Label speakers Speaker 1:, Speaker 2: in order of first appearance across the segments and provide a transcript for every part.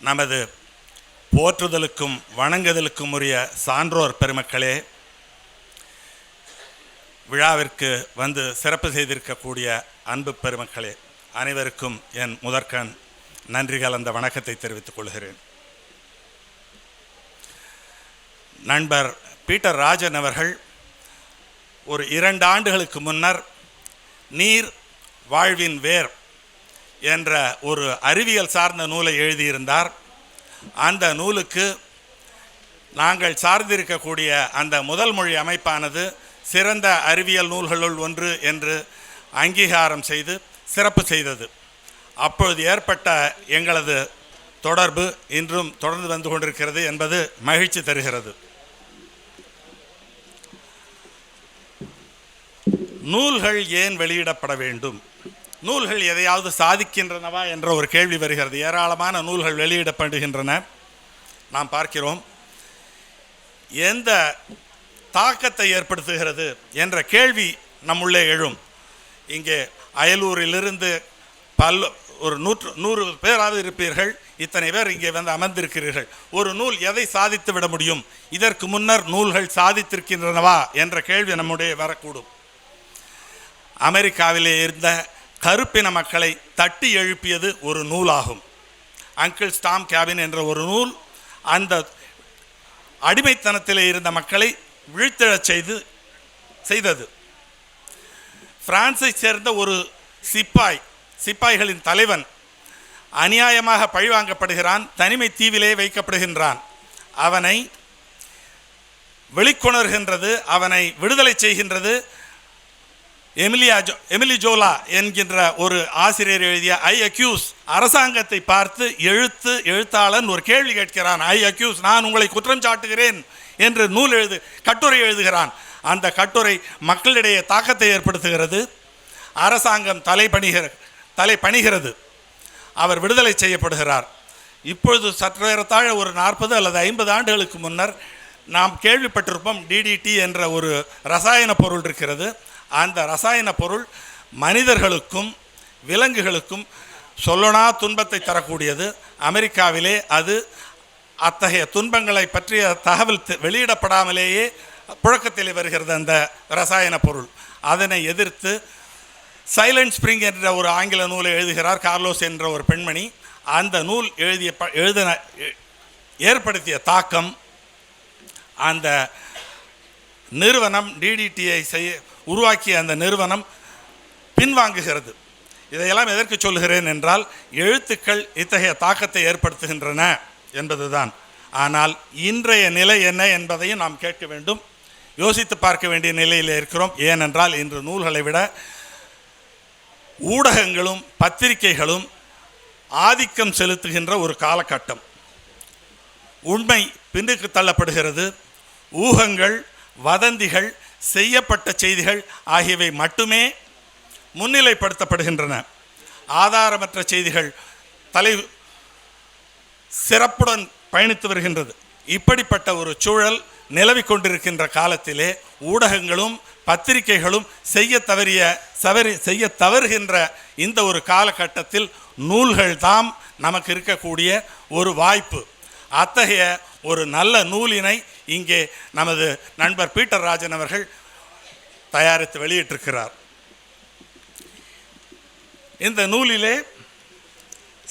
Speaker 1: நமது போற்றுதலுக்கும் வணங்குதலுக்கும் உரிய சான்றோர் பெருமக்களே விழாவிற்கு வந்து சிறப்பு செய்திருக்கக்கூடிய அன்பு பெருமக்களே அனைவருக்கும் என் முதற்கண் நன்றி கலந்த வணக்கத்தை தெரிவித்துக் கொள்கிறேன். நண்பர் பீட்டர் ராஜன் அவர்கள் ஒரு இரண்டு ஆண்டுகளுக்கு முன்னர் நீர் வாழ்வின் வேர் என்ற ஒரு அறிவியல் சார்ந்த நூலை எழுதியிருந்தார். அந்த நூலுக்கு நாங்கள் சார்ந்திருக்கக்கூடிய அந்த முதல் மொழி அமைப்பானது சிறந்த அறிவியல் நூல்களுள் ஒன்று என்று அங்கீகாரம் செய்து சிறப்பு செய்தது. அப்பொழுது ஏற்பட்ட எங்களது தொடர்பு இன்றும் தொடர்ந்து வந்து கொண்டிருக்கிறது என்பது மகிழ்ச்சி தருகிறது. நூல்கள் ஏன் வெளியிடப்பட வேண்டும்? நூல்கள் எதையாவது சாதிக்கின்றனவா என்ற ஒரு கேள்வி வருகிறது. ஏராளமான நூல்கள் வெளியிடப்படுகின்றன. நாம் பார்க்கிறோம் எந்த தாக்கத்தை ஏற்படுத்துகிறது என்ற கேள்வி நம்முள்ளே எழும். இங்கே அயலூரிலிருந்து பல் ஒரு நூற்று நூறு பேராவது இருப்பீர்கள். இத்தனை பேர் இங்கே வந்து அமர்ந்திருக்கிறீர்கள். ஒரு நூல் எதை சாதித்து விட முடியும்? இதற்கு முன்னர் நூல்கள் சாதித்திருக்கின்றனவா என்ற கேள்வி நம்முடைய வரக்கூடும். அமெரிக்காவிலே இருந்த கருப்பின மக்களை தட்டி எழுப்பியது ஒரு நூலாகும். அங்கிள் ஸ்டாம் கேபின் என்ற ஒரு நூல் அந்த அடிமைத்தனத்திலே இருந்த மக்களை வீழ்த்தெழச் செய்து செய்தது. பிரான்ஸை சேர்ந்த ஒரு சிப்பாய் சிப்பாய்களின் தலைவன் அநியாயமாக பழிவாங்கப்படுகிறான் தனிமை தீவிலே வைக்கப்படுகின்றான். அவனை வெளிக்கொணர்கின்றது அவனை விடுதலை செய்கின்றது எமிலியா ஜோ எமிலி ஜோலா என்கின்ற ஒரு ஆசிரியர் எழுதிய ஐ அக்யூஸ் அரசாங்கத்தை பார்த்து எழுத்து எழுத்தாளன் ஒரு கேள்வி கேட்கிறான். ஐ அக்யூஸ் நான் உங்களை குற்றம் சாட்டுகிறேன் என்று நூல் எழுது கட்டுரை எழுதுகிறான். அந்த கட்டுரை மக்களிடையே தாக்கத்தை ஏற்படுத்துகிறது. அரசாங்கம் தலை பணிகிற தலை பணிகிறது அவர் விடுதலை செய்யப்படுகிறார். இப்பொழுது சற்றேறத்தாழ ஒரு நாற்பது அல்லது ஐம்பது ஆண்டுகளுக்கு முன்னர் நாம் கேள்விப்பட்டிருப்போம் டிடிடி என்ற ஒரு ரசாயன பொருள் இருக்கிறது. அந்த ரசாயன பொருள் மனிதர்களுக்கும் விலங்குகளுக்கும் சொல்லனா துன்பத்தை தரக்கூடியது. அமெரிக்காவிலே அது அத்தகைய துன்பங்களை பற்றிய தகவல் வெளியிடப்படாமலேயே புழக்கத்தில் வருகிறது அந்த ரசாயன பொருள். அதனை எதிர்த்து சைலண்ட் ஸ்ப்ரிங் என்ற ஒரு ஆங்கில நூலை எழுதுகிறார் கார்லோஸ் என்ற ஒரு பெண்மணி. அந்த நூல் எழுதிய ப எழுதின எ- ஏற்படுத்திய தாக்கம் அந்த நிறுவனம் டிடிடியை செய்ய உருவாக்கிய அந்த நிறுவனம் பின்வாங்குகிறது. இதையெல்லாம் எதற்கு சொல்கிறேன் என்றால் எழுத்துக்கள் இத்தகைய தாக்கத்தை ஏற்படுத்துகின்றன என்பதுதான். ஆனால் இன்றைய நிலை என்ன என்பதையும் நாம் கேட்க வேண்டும். யோசித்து பார்க்க வேண்டிய நிலையில் இருக்கிறோம். ஏனென்றால் இன்று நூல்களை விட ஊடகங்களும் பத்திரிகைகளும் ஆதிக்கம் செலுத்துகின்ற ஒரு காலகட்டம். உண்மை பின்னுக்கு தள்ளப்படுகிறது. ஊகங்கள் வதந்திகள் செய்யப்பட்ட செய்திகள் ஆகியவை மட்டுமே முன்னிலைப்படுத்தப்படுகின்றன. ஆதாரமற்ற செய்திகள் தலை சிறப்புடன் பயணித்து வருகின்றது. இப்படிப்பட்ட ஒரு சூழல் நிலவிக் கொண்டிருக்கின்ற காலத்திலே ஊடகங்களும் பத்திரிகைகளும் செய்ய தவறிய சவறி செய்ய தவறுகின்ற இந்த ஒரு காலகட்டத்தில் நூல்கள் தாம் நமக்கு இருக்கக்கூடிய ஒரு வாய்ப்பு. அத்தகைய ஒரு நல்ல நூலினை இங்கே நமது நண்பர் பீட்டர் ராஜன் அவர்கள் தயாரித்து வெளியிட்டிருக்கிறார். இந்த நூலிலே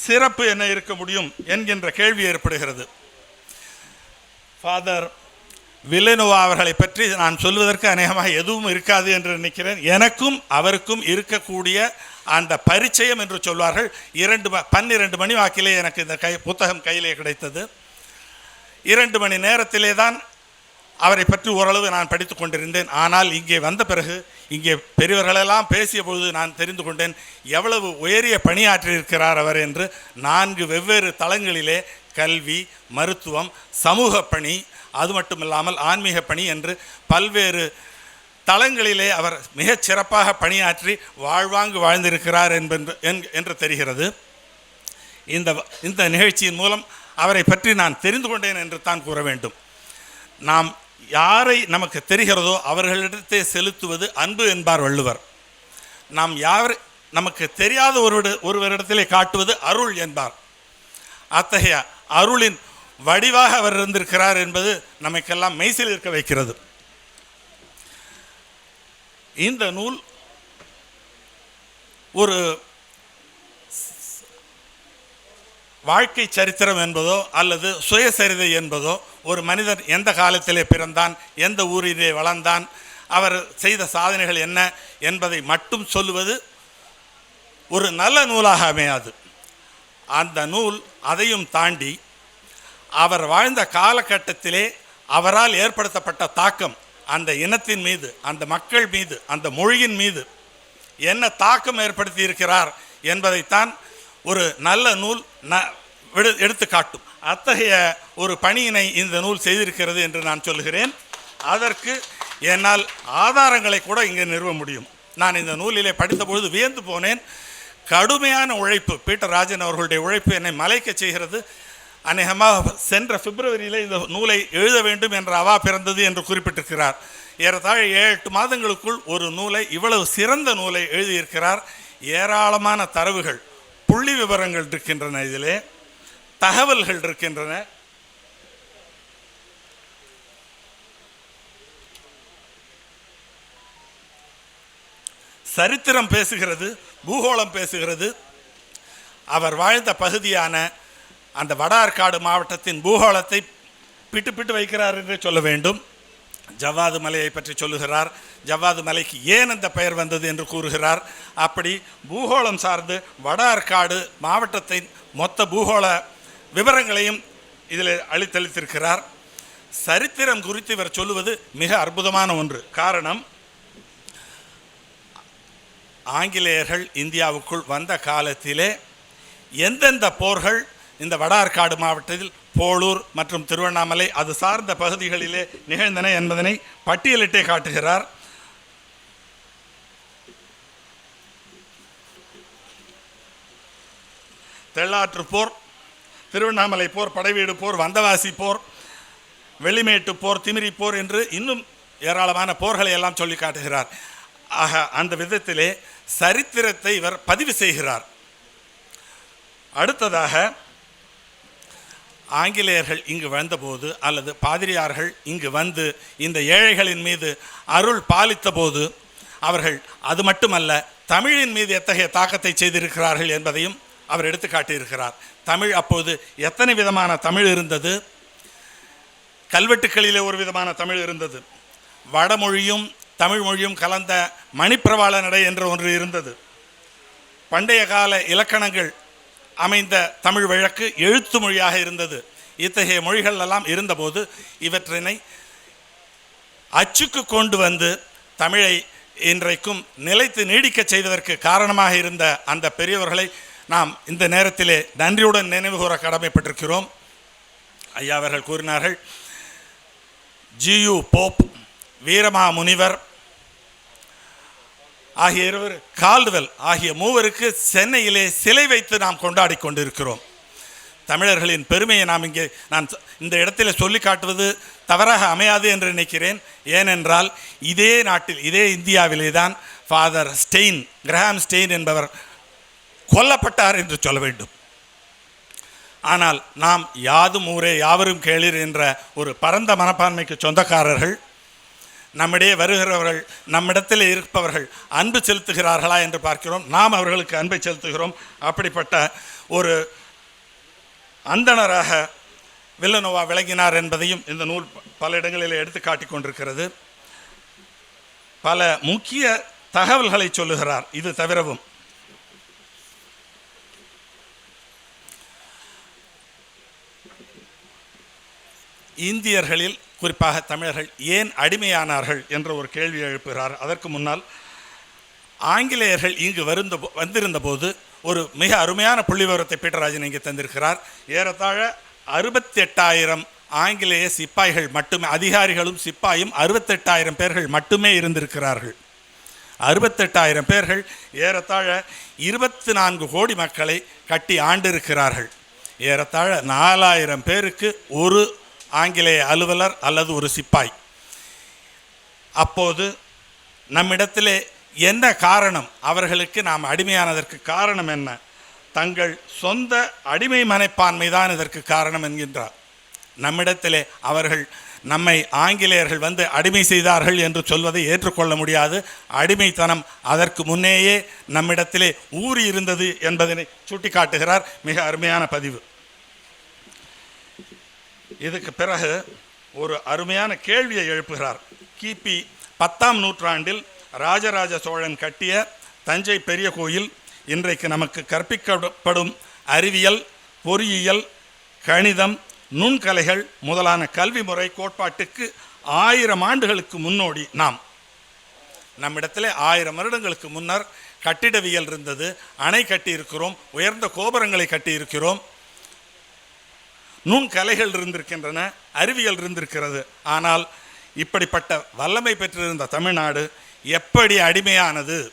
Speaker 1: சிறப்பு என்ன இருக்க முடியும் என்கின்ற கேள்வி ஏற்படுகிறது. ஃபாதர் வில்லனுவா அவர்களை பற்றி நான் சொல்வதற்கு அநேகமாக எதுவும் இருக்காது என்று நினைக்கிறேன். எனக்கும் அவருக்கும் இருக்கக்கூடிய அந்த பரிச்சயம் என்று சொல்வார்கள். இரண்டு பன்னிரண்டு மணி வாக்கிலே எனக்கு இந்த கை புத்தகம் கையிலே கிடைத்தது. இரண்டு மணி நேரத்திலே தான் அவரை பற்றி ஓரளவு நான் படித்து கொண்டிருந்தேன். ஆனால் இங்கே வந்த பிறகு இங்கே பெரியவர்களெல்லாம் பேசிய பொழுது நான் தெரிந்து கொண்டேன் எவ்வளவு உயரிய பணியாற்றியிருக்கிறார் அவர் என்று. நான்கு வெவ்வேறு தளங்களிலே கல்வி மருத்துவம் சமூக பணி அது மட்டும் இல்லாமல் ஆன்மீக பணி என்று பல்வேறு தளங்களிலே அவர் மிகச் சிறப்பாக பணியாற்றி வாழ்வாங்கு வாழ்ந்திருக்கிறார் என்பென்று என்- என்று தெரிகிறது. இந்த இந்த நிகழ்ச்சியின் மூலம் அவரை பற்றி நான் தெரிந்து கொண்டேன் என்று தான் கூற வேண்டும். நாம் யாரை நமக்கு தெரிகிறதோ அவர்களிடத்தே செலுத்துவது அன்பு என்பார் வள்ளுவர். நாம் யார் நமக்கு தெரியாத ஒருவரு ஒருவரிடத்திலே காட்டுவது அருள் என்பார். அத்தகைய அருளின் வடிவாக அவர் இருந்திருக்கிறார் என்பது நமக்கெல்லாம் மெய்சில் இருக்க வைக்கிறது. இந்த நூல் ஒரு வாழ்க்கை சரித்திரம் என்பதோ அல்லது சுயசரிதை என்பதோ ஒரு மனிதன் எந்த காலத்திலே பிறந்தான் எந்த ஊரிலே வளர்ந்தான் அவர் செய்த சாதனைகள் என்ன என்பதை மட்டும் சொல்லுவது ஒரு நல்ல நூலாக அமையாது. அந்த நூல் அதையும் தாண்டி அவர் வாழ்ந்த காலகட்டத்திலே அவரால் ஏற்படுத்தப்பட்ட தாக்கம் அந்த இனத்தின் மீது அந்த மக்கள் மீது அந்த மொழியின் மீது என்ன தாக்கம் ஏற்படுத்தி இருக்கிறார் என்பதைத்தான் ஒரு நல்ல நூல் ந விடு எடுத்து காட்டும் அத்தகைய ஒரு பணியினை இந்த நூல் செய்திருக்கிறது என்று நான் சொல்கிறேன் அதற்கு என்னால் ஆதாரங்களை கூட இங்கே நிறுவ முடியும். நான் இந்த நூலிலே படித்தபொழுது வியந்து போனேன். கடுமையான உழைப்பு பீட்டர் ராஜன் அவர்களுடைய உழைப்பு என்னை மலைக்க செய்கிறது. அநேகமாக சென்ற பிப்ரவரியில் இந்த நூலை எழுத வேண்டும் என்ற அவா பிறந்தது என்று குறிப்பிட்டிருக்கிறார். ஏறத்தாழ ஏழு எட்டு மாதங்களுக்குள் ஒரு நூலை இவ்வளவு சிறந்த நூலை எழுதியிருக்கிறார். ஏராளமான தரவுகள். புள்ளி விவரங்கள் இருக்கின்றன இதிலே. தகவல்கள் இருக்கின்றன. சரித்திரம் பேசுகிறது பூகோளம் பேசுகிறது. அவர் வாழ்ந்த பகுதியான அந்த வட ஆற்காடு மாவட்டத்தின் பூகோளத்தை பிட்டு பிட்டு வைக்கிறார் என்று சொல்ல வேண்டும். ஜவ்வாது மலையை பற்றி சொல்லுகிறார். ஜவ்வாது மலைக்கு ஏன் அந்த பெயர் வந்தது என்று கூறுகிறார். அப்படி பூகோளம் சார்ந்து வடார்காடு மாவட்டத்தின் மொத்த பூகோள விவரங்களையும் இதில் அளித்தளித்திருக்கிறார். சரித்திரம் குறித்து இவர் சொல்லுவது மிக அற்புதமான ஒன்று. காரணம் ஆங்கிலேயர்கள் இந்தியாவுக்குள் வந்த காலத்திலே எந்தெந்த போர்கள் இந்த வட ஆற்காடு மாவட்டத்தில் போளூர் மற்றும் திருவண்ணாமலை அது சார்ந்த பகுதிகளிலே நிகழ்ந்தன என்பதனை பட்டியலிட்டே காட்டுகிறார். தெள்ளாற்று போர் திருவண்ணாமலை போர் படைவீடு போர் வந்தவாசி போர் வெளிமேட்டு போர் திமிரி போர் என்று இன்னும் ஏராளமான போர்களை எல்லாம் சொல்லி காட்டுகிறார். ஆக அந்த விதத்திலே சரித்திரத்தை இவர் பதிவு செய்கிறார். அடுத்ததாக ஆங்கிலேயர்கள் இங்கு வந்தபோது அல்லது பாதிரியார்கள் இங்கு வந்து இந்த ஏழைகளின் மீது அருள் பாலித்த போது அவர்கள் அது மட்டுமல்ல தமிழின் மீது எத்தகைய தாக்கத்தை செய்திருக்கிறார்கள் என்பதையும் அவர் எடுத்து காட்டியிருக்கிறார். தமிழ் அப்போது எத்தனை விதமான தமிழ் இருந்தது? கல்வெட்டுக்களிலே ஒரு விதமான தமிழ் இருந்தது. வடமொழியும் தமிழ் மொழியும் கலந்த மணிப்பிரவாள நடை என்ற ஒன்று இருந்தது. பண்டைய கால இலக்கணங்கள் அமைந்த தமிழ் வழக்கு எழுத்து மொழியாக இருந்தது. இத்தகைய மொழிகள் எல்லாம் இருந்தபோது இவற்றினை அச்சுக்கு கொண்டு வந்து தமிழை இன்றைக்கும் நிலைத்து நீடிக்கச் செய்வதற்கு காரணமாக இருந்த அந்த பெரியவர்களை நாம் இந்த நேரத்திலே நன்றியுடன் நினைவு கூற கடமைப்பட்டிருக்கிறோம். ஐயா அவர்கள் கூறினார்கள் ஜியு போப் வீரமா முனிவர் ஆகிய இருவர் கால்டுவெல் ஆகிய மூவருக்கு சென்னையிலே சிலை வைத்து நாம் கொண்டாடி கொண்டிருக்கிறோம். தமிழர்களின் பெருமையை நாம் இங்கே நான் இந்த இடத்துல சொல்லி காட்டுவது தவறாக அமையாது என்று நினைக்கிறேன். ஏனென்றால் இதே நாட்டில் இதே இந்தியாவிலே தான் ஃபாதர் ஸ்டெயின் கிரஹாம் ஸ்டெயின் என்பவர் கொல்லப்பட்டார் என்று சொல்ல வேண்டும். ஆனால் நாம் யாதும் ஊரே யாவரும் கேளீர் என்ற ஒரு பரந்த மனப்பான்மைக்கு சொந்தக்காரர்கள் நம்மிடையே வருகிறவர்கள் நம்மிடத்தில் இருப்பவர்கள் அன்பு செலுத்துகிறார்களா என்று பார்க்கிறோம். நாம் அவர்களுக்கு அன்பை செலுத்துகிறோம். அப்படிப்பட்ட ஒரு அந்தணராக வில்லனோவா விளங்கினார் என்பதையும் இந்த நூல் பல இடங்களில் எடுத்து காட்டி கொண்டிருக்கிறது. பல முக்கிய தகவல்களை சொல்லுகிறார். இது தவிரவும் இந்தியர்களில் குறிப்பாக தமிழர்கள் ஏன் அடிமையானார்கள் என்ற ஒரு கேள்வி எழுப்புகிறார். அதற்கு முன்னால் ஆங்கிலேயர்கள் இங்கு வருந்த வந்திருந்த போது ஒரு மிக அருமையான புள்ளிவரத்தை பீட்டராஜன் இங்கே தந்திருக்கிறார். ஏறத்தாழ அறுபத்தி எட்டாயிரம் ஆங்கிலேய சிப்பாய்கள் மட்டுமே அதிகாரிகளும் சிப்பாயும் அறுபத்தெட்டாயிரம் பேர்கள் மட்டுமே இருந்திருக்கிறார்கள். அறுபத்தெட்டாயிரம் பேர்கள் ஏறத்தாழ இருபத்தி நான்கு கோடி மக்களை கட்டி ஆண்டிருக்கிறார்கள். ஏறத்தாழ நாலாயிரம் பேருக்கு ஒரு ஆங்கிலேய அலுவலர் அல்லது ஒரு சிப்பாய். அப்போது நம்மிடத்திலே என்ன காரணம்? அவர்களுக்கு நாம் அடிமையானதற்கு காரணம் என்ன? தங்கள் சொந்த அடிமை மனைப்பான்மை தான் இதற்கு காரணம் என்கின்றார். நம்மிடத்திலே அவர்கள் நம்மை ஆங்கிலேயர்கள் வந்து அடிமை செய்தார்கள் என்று சொல்வதை ஏற்றுக்கொள்ள முடியாது. அடிமைத்தனம் அதற்கு முன்னேயே நம்மிடத்திலே ஊறி இருந்தது என்பதனை சுட்டிக்காட்டுகிறார் மிக அருமையான பதிவு. இதுக்கு பிறகு ஒரு அருமையான கேள்வியை எழுப்புகிறார். கிபி பத்தாம் நூற்றாண்டில் ராஜராஜ சோழன் கட்டிய தஞ்சை பெரிய கோயில் இன்றைக்கு நமக்கு கற்பிக்கப்படும் அறிவியல் பொறியியல் கணிதம் நுண்கலைகள் முதலான கல்வி முறை கோட்பாட்டுக்கு ஆயிரம் ஆண்டுகளுக்கு முன்னோடி நாம். நம்மிடத்திலே ஆயிரம் வருடங்களுக்கு முன்னர் கட்டிடவியல் இருந்தது. அணை கட்டியிருக்கிறோம். உயர்ந்த கோபுரங்களை கட்டியிருக்கிறோம். நுண்கலைகள் இருந்திருக்கின்றன அறிவியல் இருந்திருக்கிறது. ஆனால் இப்படிப்பட்ட வல்லமை பெற்றிருந்த தமிழ்நாடு எப்படி அடிமையானது?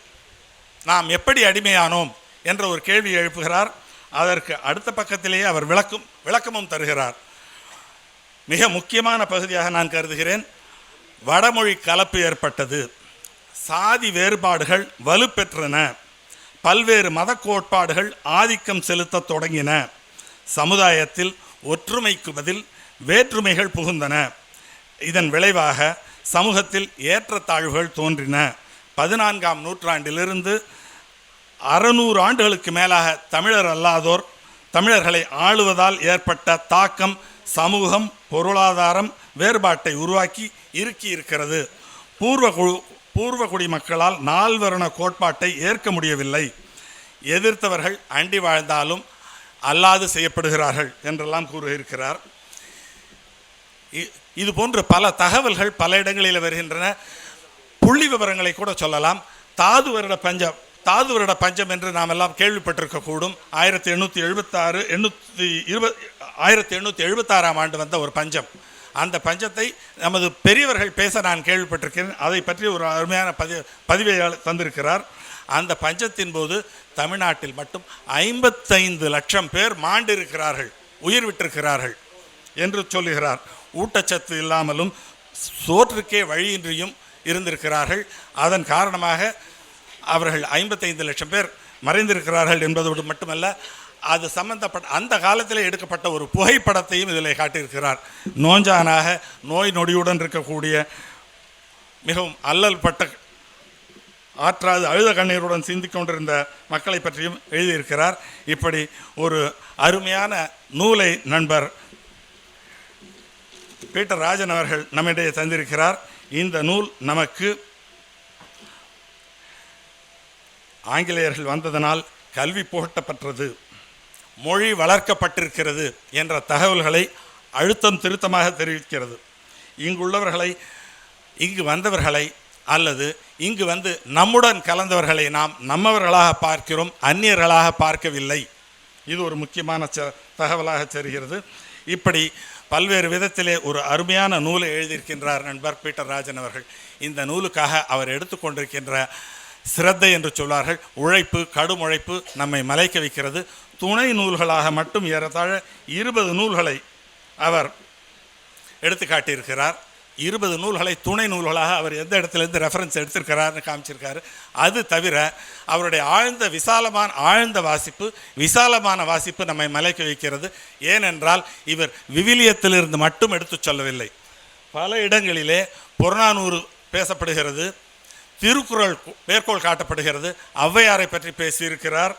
Speaker 1: நாம் எப்படி அடிமையானோம் என்ற ஒரு கேள்வி எழுப்புகிறார். அதற்கு அடுத்த பக்கத்திலேயே அவர் விளக்கும் விளக்கமும் தருகிறார். மிக முக்கியமான பகுதியாக நான் கருதுகிறேன். வடமொழி கலப்பு ஏற்பட்டது. சாதி வேறுபாடுகள் வலுப்பெற்றன. பல்வேறு மத கோட்பாடுகள் ஆதிக்கம் செலுத்தத் தொடங்கின. சமுதாயத்தில் ஒற்றுமைக்கு பதில் வேற்றுமைகள் புகுந்தன. இதன் விளைவாக சமூகத்தில் ஏற்றத்தாழ்வுகள் தோன்றின. பதினான்காம் நூற்றாண்டிலிருந்து அறநூறு ஆண்டுகளுக்கு மேலாக தமிழர் அல்லாதோர் தமிழர்களை ஆளுவதால் ஏற்பட்ட தாக்கம் சமூகம் பொருளாதாரம் வேறுபாட்டை உருவாக்கி இறுக்கி இருக்கிறது பூர்வ குழு பூர்வ குடிமக்களால் நால்வருண கோட்பாட்டை ஏற்க முடியவில்லை. எதிர்த்தவர்கள் அண்டி வாழ்ந்தாலும் அல்லாது செய்யப்படுகிறார்கள் என்றெல்லாம் கூறியிருக்கிறார். இ- இது போன்ற பல தகவல்கள் பல இடங்களில் வருகின்றன. புள்ளி விவரங்களை கூட சொல்லலாம். தாது வருட பஞ்சம் தாது வருட பஞ்சம் என்று நாம் எல்லாம் கேள்விப்பட்டிருக்கக்கூடும். ஆயிரத்தி எண்ணூற்றி எழுபத்தாறு எண்ணூற்றி இருபது ஆயிரத்தி எண்ணூற்றி எழுபத்தாறாம் ஆண்டு வந்த ஒரு பஞ்சம். அந்த பஞ்சத்தை நமது பெரியவர்கள் பேச நான் கேள்விப்பட்டிருக்கிறேன். அதை பற்றி ஒரு அருமையான பதி பதிவை தந்திருக்கிறார். அந்த பஞ்சத்தின் போது தமிழ்நாட்டில் மட்டும் ஐம்பத்தைந்து லட்சம் பேர் மாண்டிருக்கிறார்கள் உயிர் விட்டிருக்கிறார்கள் என்று சொல்லுகிறார். ஊட்டச்சத்து இல்லாமலும் சோற்றுக்கே வழியின்றியும் இருந்திருக்கிறார்கள். அதன் காரணமாக அவர்கள் ஐம்பத்தைந்து லட்சம் பேர் மறைந்திருக்கிறார்கள் என்பதோடு மட்டுமல்ல அது சம்பந்தப்பட்ட அந்த காலத்தில் எடுக்கப்பட்ட ஒரு புகைப்படத்தையும் இதில் காட்டியிருக்கிறார். நோஞ்சானாக நோய் நொடியுடன் இருக்கக்கூடிய மிகவும் அல்லல் பட்ட ஆற்றாது அழுத கண்ணீருடன் சிந்திக் கொண்டிருந்த மக்களை பற்றியும் எழுதியிருக்கிறார். இப்படி ஒரு அருமையான நூலை நண்பர் பீட்டர் ராஜன் அவர்கள் நம்மிடையே தந்திருக்கிறார். இந்த நூல் நமக்கு ஆங்கிலேயர்கள் வந்ததனால் கல்வி புகட்டப்பட்டது மொழி வளர்க்கப்பட்டிருக்கிறது என்ற தகவல்களை அழுத்தம் திருத்தமாக தெரிவிக்கிறது. இங்குள்ளவர்களை இங்கு வந்தவர்களை அல்லது இங்கு வந்து நம்முடன் கலந்தவர்களை நாம் நம்மவர்களாக பார்க்கிறோம் அந்நியர்களாக பார்க்கவில்லை. இது ஒரு முக்கியமான ச தகவலாக தெரிகிறது. இப்படி பல்வேறு விதத்திலே ஒரு அருமையான நூலை எழுதியிருக்கின்றார் நண்பர் பீட்டர் ராஜன் அவர்கள். இந்த நூலுக்காக அவர் எடுத்துக்கொண்டிருக்கின்ற சிரத்தை என்று சொல்வார்கள் உழைப்பு கடும் உழைப்பு நம்மை மலைக்க வைக்கிறது. துணை நூல்களாக மட்டும் ஏறத்தாழ இருபது நூல்களை அவர் எடுத்து காட்டியிருக்கிறார். இருபது நூல்களை துணை நூல்களாக அவர் எந்த இடத்துலேருந்து ரெஃபரன்ஸ் எடுத்திருக்கிறாருன்னு காமிச்சிருக்காரு. அது தவிர அவருடைய ஆழ்ந்த விசாலமான ஆழ்ந்த வாசிப்பு விசாலமான வாசிப்பு நம்மை மலைக்க வைக்கிறது. ஏனென்றால் இவர் விவிலியத்திலிருந்து மட்டும் எடுத்துச் சொல்லவில்லை. பல இடங்களிலே புறநானூறு பேசப்படுகிறது. திருக்குறள் மேற்கோள் காட்டப்படுகிறது. ஔவையாரை பற்றி பேசியிருக்கிறார்.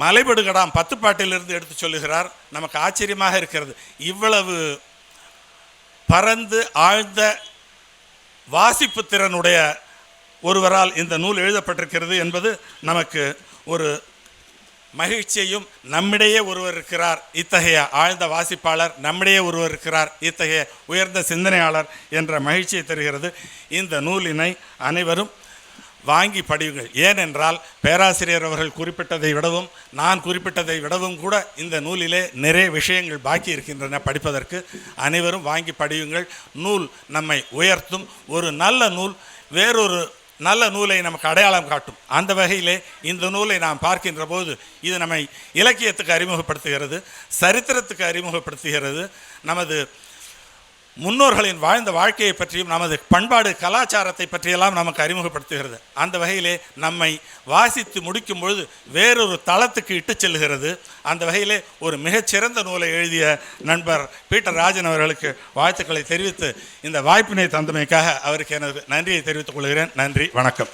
Speaker 1: மலைபடுகடாம் பத்துப்பாட்டிலிருந்து எடுத்து சொல்லுகிறார். நமக்கு ஆச்சரியமாக இருக்கிறது. இவ்வளவு பரந்து ஆழ்ந்த வாசிப்பு திறனுடைய ஒருவரால் இந்த நூல் எழுதப்பட்டிருக்கிறது என்பது நமக்கு ஒரு மகிழ்ச்சியையும் நம்மிடையே ஒருவர் இருக்கிறார் இத்தகைய ஆழ்ந்த வாசிப்பாளர் நம்மிடையே ஒருவர் இருக்கிறார் இத்தகைய உயர்ந்த சிந்தனையாளர் என்ற மகிழ்ச்சியை தருகிறது. இந்த நூலினை அனைவரும் வாங்கி படியுங்கள். ஏனென்றால் பேராசிரியர் அவர்கள் குறிப்பிட்டதை விடவும் நான் குறிப்பிட்டதை விடவும் கூட இந்த நூலிலே நிறைய விஷயங்கள் பாக்கி இருக்கின்றன படிப்பதற்கு. அனைவரும் வாங்கி படியுங்கள். நூல் நம்மை உயர்த்தும். ஒரு நல்ல நூல் வேறொரு நல்ல நூலை நமக்கு அடையாளம் காட்டும். அந்த வகையிலே இந்த நூலை நாம் பார்க்கின்ற போது இது நம்மை இலக்கியத்துக்கு அறிமுகப்படுத்துகிறது சரித்திரத்துக்கு அறிமுகப்படுத்துகிறது. நமது முன்னோர்களின் வாழ்ந்த வாழ்க்கையை பற்றியும் நமது பண்பாடு கலாச்சாரத்தை பற்றியெல்லாம் நமக்கு அறிமுகப்படுத்துகிறது. அந்த வகையிலே நம்மை வாசித்து முடிக்கும் பொழுது வேறொரு தளத்துக்கு இட்டுச் செல்கிறது. அந்த வகையிலே ஒரு மிகச்சிறந்த நூலை எழுதிய நண்பர் பீட்டர் ராஜன் அவர்களுக்கு வாழ்த்துக்களை தெரிவித்து இந்த வாய்ப்பினை தந்தமைக்காக அவருக்கு எனது நன்றியை தெரிவித்துக் கொள்கிறேன். நன்றி வணக்கம்.